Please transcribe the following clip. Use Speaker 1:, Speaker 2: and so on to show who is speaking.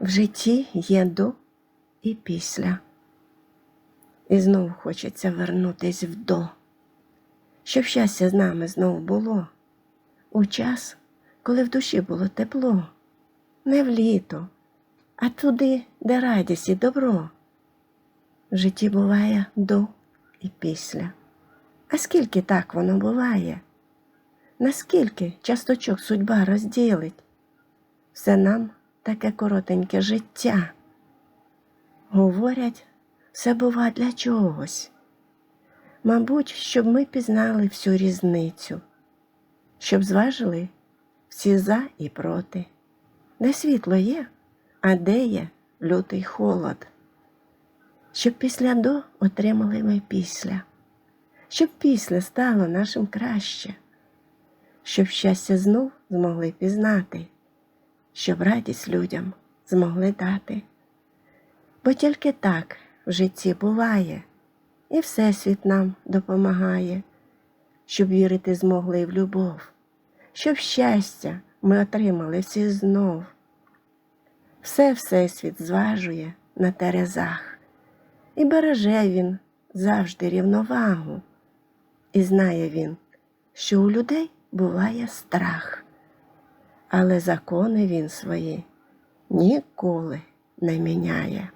Speaker 1: В житті є до і після. І знов хочеться вернутись в до, щоб щастя з нами знов було у час, коли в душі було тепло, не в літо, а туди, де радість і добро. В житті буває до і після. А скільки так воно буває? Наскільки часточок судьба розділить? Все нам таке коротеньке життя. Говорять, все бува для чогось. Мабуть, щоб ми пізнали всю різницю, щоб зважили всі за і проти, де світло є, а де є лютий холод, щоб після до отримали ми після, щоб після стало нашим краще, щоб щастя знов змогли пізнати, щоб радість людям змогли дати. Бо тільки так в житті буває, і Всесвіт нам допомагає, щоб вірити змогли в любов, щоб щастя ми отримали всі знов. Все Всесвіт зважує на терезах, і береже він завжди рівновагу, і знає він, що у людей буває страх, але закони він свої ніколи не міняє.